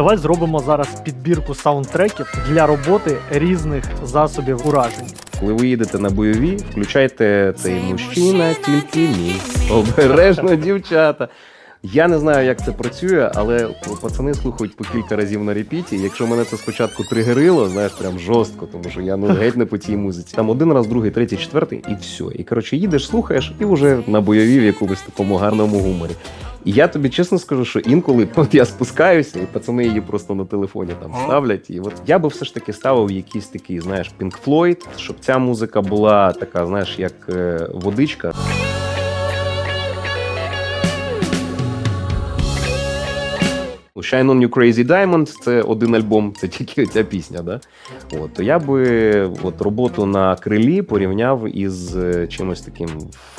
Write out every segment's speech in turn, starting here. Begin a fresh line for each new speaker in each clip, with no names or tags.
Давай зробимо зараз підбірку саундтреків для роботи різних засобів ураження.
Коли ви їдете на бойові, включайте цей мужчина, тільки мій. Обережно, дівчата. Я не знаю, як це працює, але пацани слухають по кілька разів на репіті. Якщо мене це спочатку тригерило, знаєш, прям жорстко, тому що я ну геть не по тій музиці. Там один раз, другий, третій, четвертий, і все. І коротше, їдеш, слухаєш, і вже на бойові в якомусь такому гарному гуморі. І я тобі чесно скажу, що інколи от я спускаюся, і пацани її просто на телефоні там ставлять. І от я би все ж таки ставив якийсь такий, знаєш, Pink Floyd, щоб ця музика була така, знаєш, як е, водичка. Shine on You Crazy Diamond це один альбом, це тільки ця пісня. Да? От, то я би от, роботу на крилі порівняв із е, чимось таким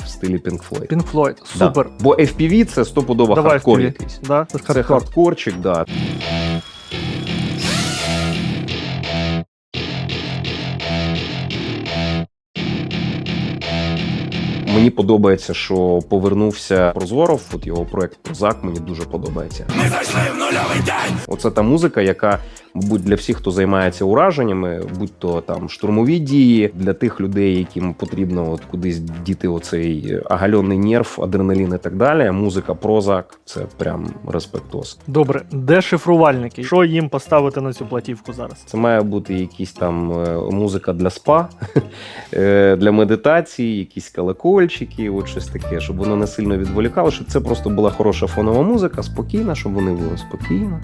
в стилі Pink Floyd.
Pink Floyd,
Да.
супер.
Бо FPV це стопудово
Давай
хардкор
FPV.
якийсь.
Да? Це
Це
хардкор.
хардкорчик, да. Мені подобається, що повернувся Прозоров, от його проект Прозак мені дуже подобається. Ми зайшли в нульовий день. Оце та музика, яка, мабуть, для всіх, хто займається ураженнями, будь то там штурмові дії, для тих людей, яким потрібно от кудись діти оцей агальонний нерв, адреналін і так далі. Музика Прозак це прям респектос.
Добре, де шифрувальники? Що їм поставити на цю платівку зараз?
Це має бути якісь там е, музика для спа, е, для медитації, якісь колокольчики, от щось таке, щоб воно не сильно відволікало, щоб це просто була хороша фонова музика, спокійна, щоб вони були спокійно.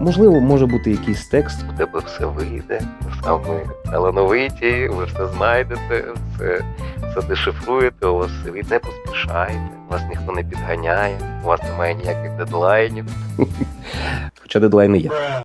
Можливо, може бути якийсь текст. У тебе все вийде, саме талановиті, ви все знайдете, все, все дешифруєте, у вас все вийде, не поспішайте, вас ніхто не підганяє, у вас немає ніяких дедлайнів. Хоча дедлайни є.